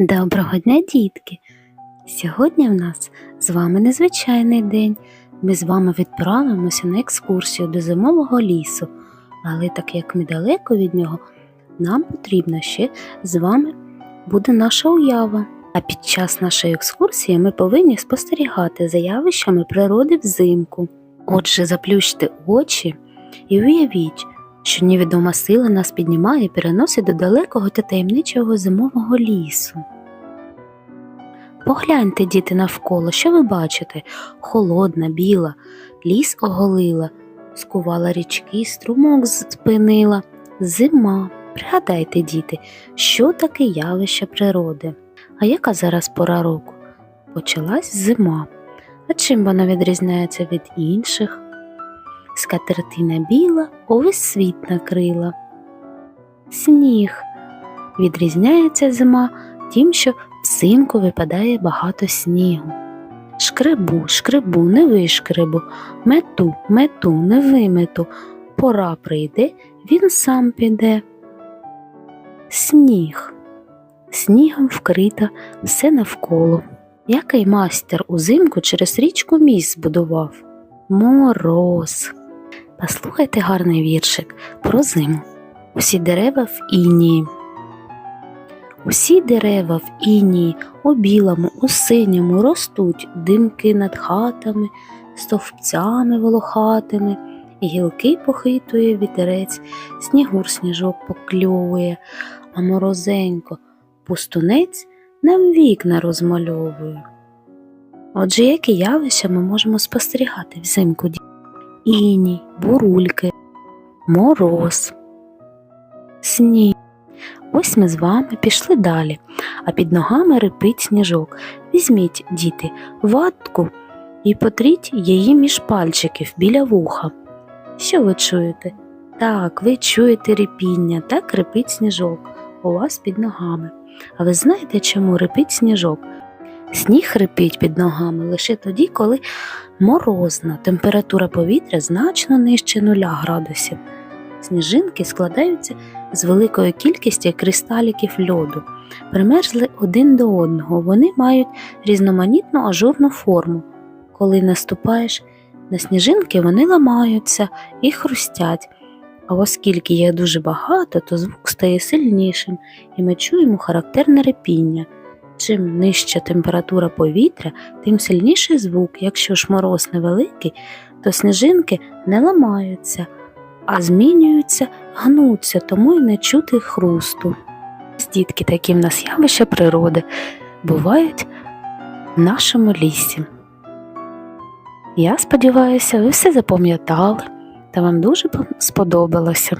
Доброго дня, дітки! Сьогодні в нас з вами незвичайний день. Ми з вами відправимося на екскурсію до зимового лісу, але так як ми далеко від нього, нам потрібно ще з вами буде наша уява. А під час нашої екскурсії ми повинні спостерігати за явищами природи взимку. Отже, заплющте очі і уявіть, що невідома сила нас піднімає і переносить до далекого та таємничого зимового лісу. Погляньте, діти, навколо, що ви бачите? Холодна, біла, ліс оголила, скувала річки, струмок спинила, зима. Пригадайте, діти, що таке явище природи. А яка зараз пора року? Почалась зима. А чим вона відрізняється від інших? Скатертина біла увесь світ накрила. Сніг. Відрізняється зима тим, що взимку випадає багато снігу. Шкребу, шкребу, не вишкребу, мету, мету, не вимету. Пора прийде, він сам піде. Сніг. Снігом вкрита все навколо. Який майстер узимку через річку міст збудував? Мороз. Послухайте гарний віршик про зиму. Усі дерева в інії. Усі дерева в інії у білому, у синьому ростуть димки над хатами, стовпцями волохатими, гілки похитує вітерець, снігур сніжок покльовує, а морозенько пустунець нам вікна розмальовує. Отже, які явища ми можемо спостерігати взимку? Іній, бурульки, мороз, сніг. Ось ми з вами пішли далі, а під ногами рипить сніжок. Візьміть, діти, ватку і потріть її між пальчиків біля вуха. Що ви чуєте? Так, ви чуєте рипіння, так рипить сніжок у вас під ногами. А ви знаєте, чому рипить сніжок? Сніг рипить під ногами лише тоді, коли морозна температура повітря значно нижче нуля градусів. Сніжинки складаються з великої кількості кристаліків льоду. Примерзли один до одного, вони мають різноманітну ажурну форму. Коли наступаєш на сніжинки, вони ламаються і хрустять. А оскільки їх дуже багато, то звук стає сильнішим, і ми чуємо характерне репіння. Чим нижча температура повітря, тим сильніший звук. Якщо ж мороз невеликий, то сніжинки не ламаються, а змінюються, гнуться, тому й не чути хрусту. Дітки, такі в нас явища природи бувають в нашому лісі. Я сподіваюся, ви все запам'ятали та вам дуже сподобалося.